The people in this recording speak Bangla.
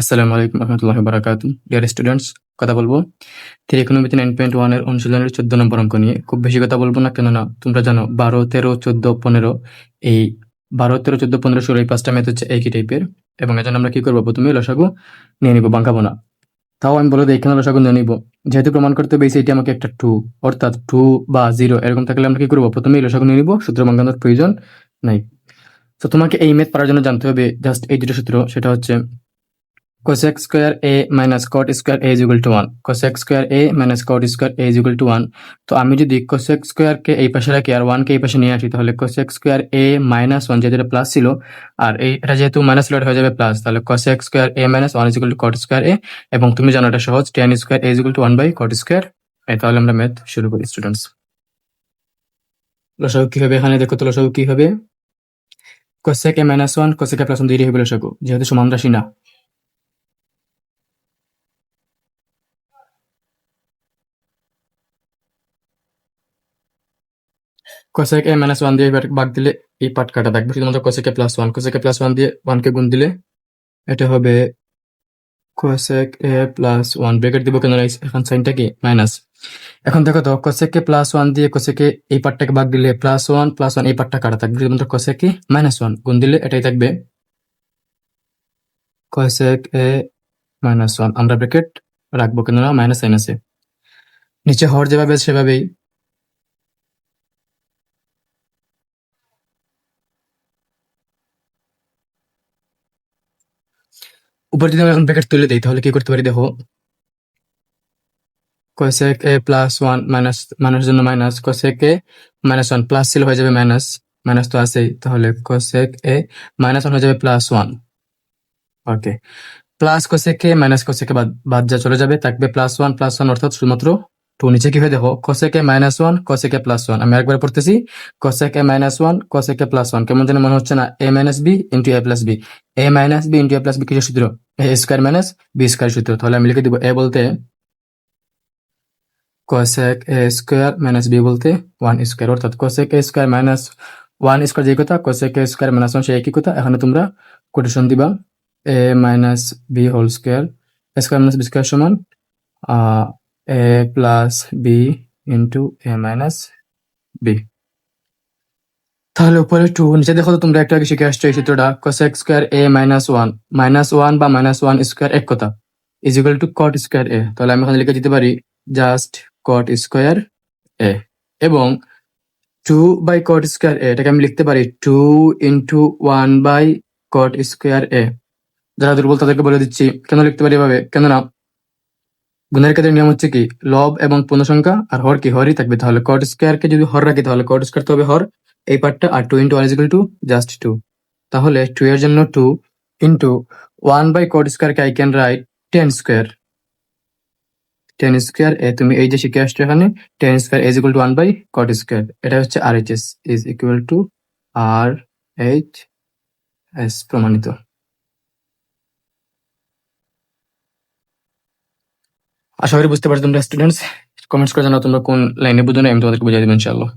আসসালামু আলাইকুম রহমতুল্লাহ বারাকাতু। ডিয়ার স্টুডেন্টস কথা বলব। ত্রিকোণমিতি নাইন পয়েন্ট ওয়ানের অনুশীলনের চোদ্দ নম্বর অঙ্ক নিয়ে। খুব বেশি কথা বলব না, কেননা তোমরা জানো, বারো, তেরো, চোদ্দ, পনেরো, এই বারো, তেরো, চোদ্দ, পনেরো, ষোলো, এই পাঁচটা ম্যাথ হচ্ছে একই টাইপের এবং এজন্য আমরা কি করব? প্রথমে লসাগু নিয়ে নিবো বাঙ্কাবো না তাও আমি বলে দিই, এখানে লসাগু নিয়ে নিবো। যেহেতু প্রমাণ করতে হবে এটি আমাকে একটা টু অর্থাৎ টু বা জিরো এরকম থাকলে আমরা কি করব? প্রথমে লসাগু নিয়ে নিবো, সূত্র বাঙ্কানোর প্রয়োজন নাই। তো তোমাকে এই ম্যাথ পারার জন্য জানতে হবে জাস্ট এই দুটো সূত্র, সেটা হচ্ছে cosec square a minus cot square a is equal to 1 cosec square a minus cot square a is equal to 1 তো আমি যদি cosec square কে এই পাশে রাখি আর 1 কে এই পাশে নিয়ে আসি তাহলে cosec square a minus 1 যেহেতু এটা প্লাস ছিল আর এই এটা যেহেতু মাইনাস ছিল হয়ে যাবে প্লাস তাহলে cosec square a minus 1 is equal to cot square a এবং তুমি জানো এটা সহজ tan square a is equal to 1 by cot square a তাহলে আমরা ম্যাথ শুরু করি স্টুডেন্টস লসাগু কি হবে এখানে দেখো তো লসাগু কি হবে cosec a minus 1 cosec a plus 1 দুইটাই হবে লসাগু যেহেতু সমান রাশি না a minus 1 দিয়ে ভাগ দিলে এই পার্ট কাটা থাকবে। শুধুমাত্র plus 1 cosec a plus 1 দিয়ে 1 কে গুণ দিলে এটা হবে cosec a plus 1 ব্র্যাকেট দিব কেন এখন সাইনটা কি? মাইনাস এখন দেখো তো a plus 1 দিয়ে a এই পার্টটাকে ভাগ দিলে প্লাস 1 প্লাস 1 এই পার্টটা কাটা থাকবে। শুধুমাত্র a minus 1 গুণ দিলে এটাই থাকবে cosec a minus 1 আমরা ব্র্যাকেট রাখব কেননা মাইনাস সাইন আছে নিচে হর যেভাবে সেভাবেই উপর যদি এখন ব্র্যাকেট তুলে দিই, তাহলে কি করতে পারি? দেখো cosec A plus one minus minus জন্য minus cosec A minus one plus ছিল হয়ে যাবে মাইনাস মাইনাস তো আছেই। তাহলে কসেক এ মাইনাস ওয়ান হয়ে যাবে plus one okay plus A minus বাদ বাদ যা চলে যাবে, থাকবে প্লাস ওয়ান প্লাস ওয়ান অর্থাৎ শুধুমাত্র টু নিচে কি হয়ে দেখো? cosec a minus one cosec a plus one আমি একবার পড়তেছি। cosec a minus one cosec a plus one কেমন যেন মনে হচ্ছে না। a minus B into a plus B a minus B into a plus B কিসের সূত্র? a square minus B square সূত্র। তাহলে আমি লিখে দিব a বলতে cosec a square minus B বলতে ওয়ান স্কোয়ার অর্থাৎ cosec a square minus one square যে কথা, cosec a square minus one সেই একই কথা। এখানে তোমরা কোটেশন দিবা। a minus B whole square square minus B square সমান A plus B into A minus B তাহলে উপরে টু নিচে দেখো তো তোমরা একটা আগে শিখে আসছো এই সূত্রটা। cosec square A minus one minus one বা মাইনাস ওয়ান স্কোয়ার এক কথা। Is equal to cot square A তাহলে আমি এখানে লিখে দিতে পারি জাস্ট কট স্কোয়ার এ এবং two by cot square A এটাকে আমি লিখতে পারি two into one by cot square A যারা দুর্বল তাদেরকে বলে দিচ্ছি, কেন লিখতে পারি এভাবে? কেননা গুণের ক্ষেত্রে নিয়ম হচ্ছে কি, লব এবং পূর্ণ সংখ্যা আর হর কি, হরই থাকবে। তাহলে কট স্কোয়ার কে যদি হর রাখি, তাহলে কট স্কোয়ার তো হবে হর। এই পার্টটা আর two into one is equal to just two তাহলে টু এর জন্য two into one by cot square কে I can write tan square tan square A তুমি এই যে শিখে আসছো এখানে tan square is equal to one by cot square এটা হচ্ছে R H S is equal to R H S প্রমাণিত। আশা করি বুঝতে পারছ তোমরা স্টুডেন্টস কমেন্টস করে জানাও তোমরা কোন লাইনে বুঝো না, আমি তোমাদেরকে বুঝাই দেবো, ইনশাআল্লাহ।